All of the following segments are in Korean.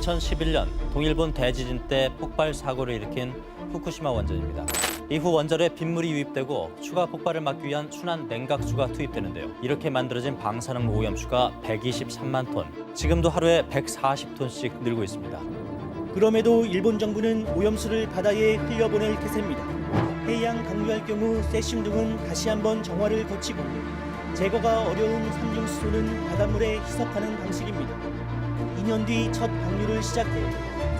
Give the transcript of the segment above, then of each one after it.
2011년 동일본 대지진 때 폭발 사고를 일으킨 후쿠시마 원전입니다. 이후 원전에 빗물이 유입되고 추가 폭발을 막기 위한 순환 냉각수가 투입되는데요. 이렇게 만들어진 방사능 오염수가 123만 톤, 지금도 하루에 140톤씩 늘고 있습니다. 그럼에도 일본 정부는 오염수를 바다에 흘려보낼 태세입니다. 해양 방류할 경우 세슘 등은 다시 한번 정화를 거치고 제거가 어려운 삼중수소는 바닷물에 희석하는 방식입니다. 2년 뒤 첫 방류를 시작해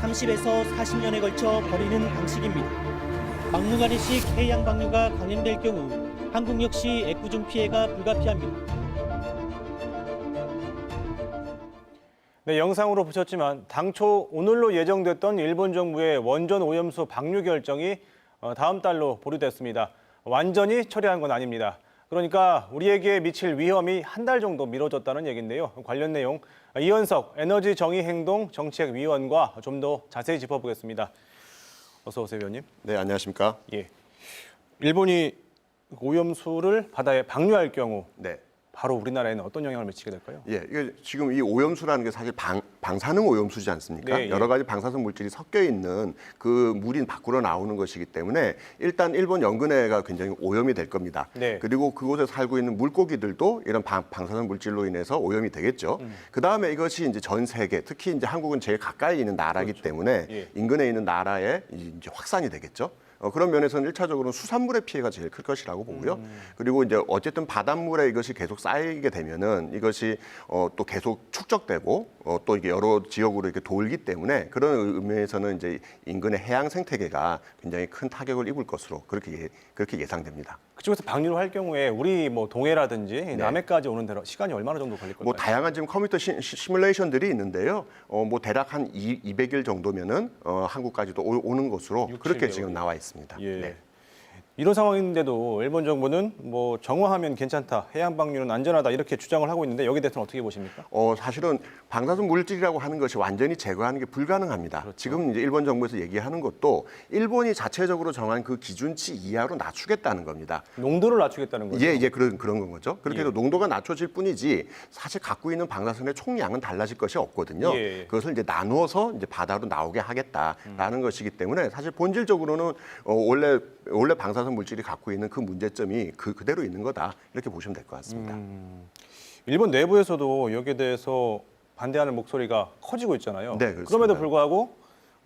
30에서 40년에 걸쳐 버리는 방식입니다. 막무가내식 해양 방류가 강행될 경우 한국 역시 애꿎은 피해가 불가피합니다. 네, 영상으로 보셨지만 당초 오늘로 예정됐던 일본 정부의 원전 오염수 방류 결정이 어, 다음 달로 보류됐습니다. 완전히 처리한 건 아닙니다. 그러니까 우리에게 미칠 위험이 한 달 정도 미뤄졌다는 얘기인데요. 관련 내용 이현석 에너지 정의 행동 정책 위원과 좀 더 자세히 짚어보겠습니다. 어서 오세요, 위원님. 네, 안녕하십니까? 예. 일본이 오염수를 바다에 방류할 경우 네. 바로 우리나라에는 어떤 영향을 미치게 될까요? 예, 이게 지금 이 오염수라는 게 사실 방, 방사능 오염수지 않습니까? 네, 예. 여러 가지 방사성 물질이 섞여 있는 그 물이 밖으로 나오는 것이기 때문에 일단 일본 연근해가 굉장히 오염이 될 겁니다. 네. 그리고 그곳에 살고 있는 물고기들도 이런 방, 방사성 물질로 인해서 오염이 되겠죠. 음. 그 다음에 이것이 이제 전 세계, 특히 이제 한국은 제일 가까이 있는 나라이기 때문에 예. 인근에 있는 나라에 이제 확산이 되겠죠. 어, 그런 면에서는 일차적으로는 수산물의 피해가 제일 클 것이라고 보고요. 음. 그리고 이제 어쨌든 바닷물에 이것이 계속 쌓이게 되면은 이것이 어, 또 계속 축적되고 어, 또 이게 여러 지역으로 이렇게 돌기 때문에 그런 의미에서는 이제 인근의 해양 생태계가 굉장히 큰 타격을 입을 것으로 그렇게 예, 그렇게 예상됩니다. 그쪽에서 방류를 할 경우에 우리 뭐 동해라든지 남해까지 오는 데로 시간이 얼마나 정도 걸릴 걸까요? 뭐 다양한 지금 컴퓨터 시, 뮬레이션들이 있는데요. 어, 뭐 대략 한 이, 200일 정도면은 어, 한국까지도 오, 오는 것으로 육, 그렇게 칠 지금. 나와 있습니다. 예. 네. 이런 상황인데도 일본 정부는 뭐 정화하면 괜찮다, 해양 방류는 안전하다 이렇게 주장을 하고 있는데 여기 대해서는 어떻게 보십니까? 어, 사실은 방사선 물질이라고 하는 것이 완전히 제거하는 게 불가능합니다. 그렇죠. 지금 이제 일본 정부에서 얘기하는 것도 일본이 자체적으로 정한 그 기준치 이하로 낮추겠다는 겁니다. 농도를 낮추겠다는 거죠. 예, 예, 그런 그런 건 거죠. 그렇게 예. 해서 농도가 낮춰질 뿐이지 사실 갖고 있는 방사선의 총량은 달라질 것이 없거든요. 예. 그것을 이제 나누어서 이제 바다로 나오게 하겠다라는 것이기 때문에 사실 본질적으로는 어, 원래 원래 방사선 물질이 갖고 있는 그 문제점이 그 그대로 있는 거다 이렇게 보시면 될 것 같습니다. 음. 일본 내부에서도 여기에 대해서 반대하는 목소리가 커지고 있잖아요. 네, 그렇습니다. 그럼에도 불구하고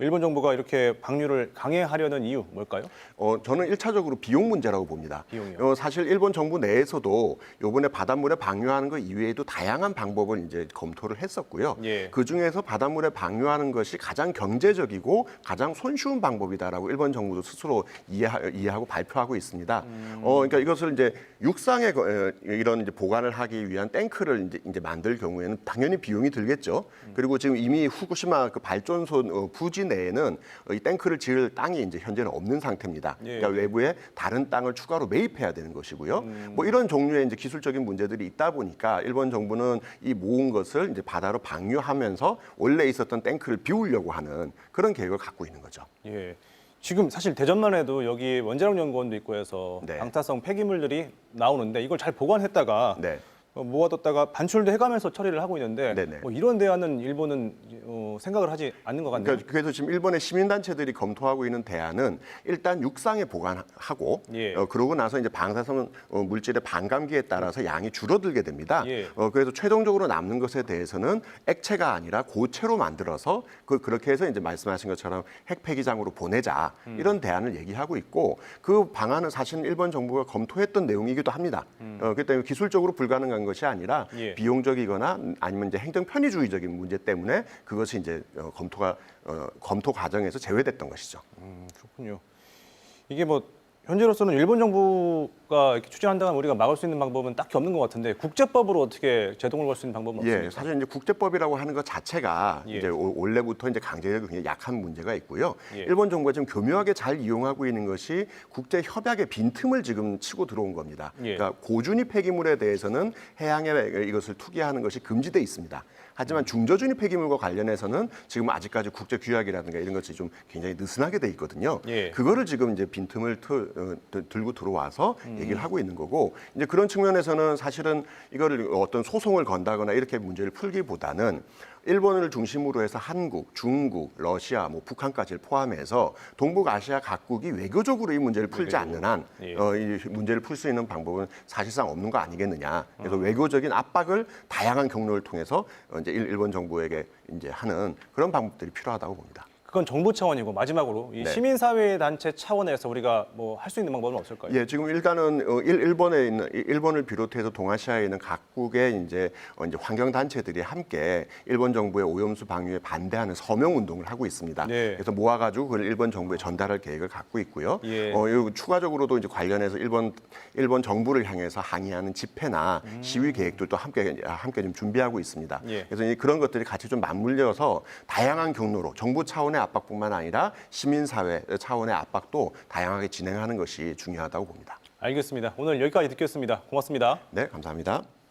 일본 정부가 이렇게 방류를 강행하려는 이유 뭘까요? 어, 저는 일차적으로 비용 문제라고 봅니다. 비용이요? 어, 사실 일본 정부 내에서도 요번에 바닷물에 방류하는 것 이외에도 다양한 방법을 이제 검토를 했었고요. 예. 그 중에서 바닷물에 방류하는 것이 가장 경제적이고 가장 손쉬운 방법이다라고 일본 정부도 스스로 이해하, 이해하고 발표하고 있습니다. 음. 어, 그러니까 이것을 이제 육상에 거- 에, 이런 이제 보관을 하기 위한 탱크를 이제, 이제 만들 경우에는 당연히 비용이 들겠죠. 음. 그리고 지금 이미 후쿠시마 그 발전소 어, 부지 내에는 이 탱크를 지을 땅이 이제 현재는 없는 상태입니다. 예. 그러니까 외부에 다른 땅을 추가로 매입해야 되는 것이고요. 음. 뭐 이런 종류의 이제 기술적인 문제들이 있다 보니까 일본 정부는 이 모은 것을 이제 바다로 방류하면서 원래 있었던 탱크를 비우려고 하는 그런 계획을 갖고 있는 거죠. 예. 지금 사실 대전만 해도 여기 원자력 연구원도 있고 해서 네. 방사성 폐기물들이 나오는데 이걸 잘 보관했다가 네. 어, 모아뒀다가 반출도 해가면서 처리를 하고 있는데 네네. 뭐 이런 대안은 일본은 어, 생각을 하지 않는 것 같네요. 그러니까 그래서 지금 일본의 시민단체들이 검토하고 있는 대안은 일단 육상에 보관하고 예. 어, 그러고 나서 이제 방사선 어, 물질의 반감기에 따라서 양이 줄어들게 됩니다. 예. 어, 그래서 최종적으로 남는 것에 대해서는 액체가 아니라 고체로 만들어서 그, 그렇게 해서 이제 말씀하신 것처럼 핵폐기장으로 보내자 음. 이런 대안을 얘기하고 있고 그 방안은 사실 일본 정부가 검토했던 내용이기도 합니다. 어, 그렇기 때문에 기술적으로 불가능한 것이 아니라 음. 예. 비용적이거나 아니면 이제 행정 편의주의적인 문제 때문에 그것이 이제 어, 검토가 어, 검토 과정에서 제외됐던 것이죠. 음, 그렇군요. 이게 뭐 현재로서는 일본 정부가 이렇게 추진한다면 우리가 막을 수 있는 방법은 딱히 없는 것 같은데 국제법으로 어떻게 제동을 걸 수 있는 방법은 없습니까? 예, 사실 이제 국제법이라고 하는 것 자체가 예. 이제 오- 원래부터 이제 강제력이 굉장히 약한 문제가 있고요. 예. 일본 정부가 지금 교묘하게 잘 이용하고 있는 것이 국제 협약의 빈틈을 지금 치고 들어온 겁니다. 예. 그러니까 고준위 폐기물에 대해서는 해양에 이것을 투기하는 것이 금지돼 있습니다. 하지만 중저준위 폐기물과 관련해서는 지금 아직까지 국제 규약이라든가 이런 것이 좀 굉장히 느슨하게 돼 있거든요. 예. 그거를 지금 이제 빈틈을 틀- 어, 들- 들고 들어와서 음. 얘기를 하고 있는 거고 이제 그런 측면에서는 사실은 이거를 어떤 소송을 건다거나 이렇게 문제를 풀기보다는 일본을 중심으로 해서 한국, 중국, 러시아, 뭐 북한까지를 포함해서 동북아시아 각국이 외교적으로 이 문제를 풀지 않는 한 예. 어, 이 문제를 풀 수 있는 방법은 사실상 없는 거 아니겠느냐. 그래서 외교적인 압박을 다양한 경로를 통해서 어, 이제 일- 일본 정부에게 이제 하는 그런 방법들이 필요하다고 봅니다. 그건 정부 차원이고 마지막으로 이 네. 시민사회 단체 차원에서 우리가 뭐 할 수 있는 방법은 없을까요? 예, 지금 일단은 어, 일, 일본에 있는 이- 일본을 비롯해서 동아시아에 있는 각국의 이제 어, 이제 환경 단체들이 함께 일본 정부의 오염수 방류에 반대하는 서명 운동을 하고 있습니다. 네. 그래서 모아가지고 그걸 일본 정부에 전달할 계획을 갖고 있고요. 예. 어, 요 추가적으로도 이제 관련해서 일본 일본 정부를 향해서 항의하는 집회나 시위 계획들도 함께 함께 좀 준비하고 있습니다. 음. 예. 그래서 이 그런 것들이 같이 좀 맞물려서 다양한 경로로 정부 차원의 압박뿐만 아니라 시민사회 차원의 압박도 다양하게 진행하는 것이 중요하다고 봅니다. 알겠습니다. 오늘 여기까지 듣겠습니다. 고맙습니다. 네, 감사합니다.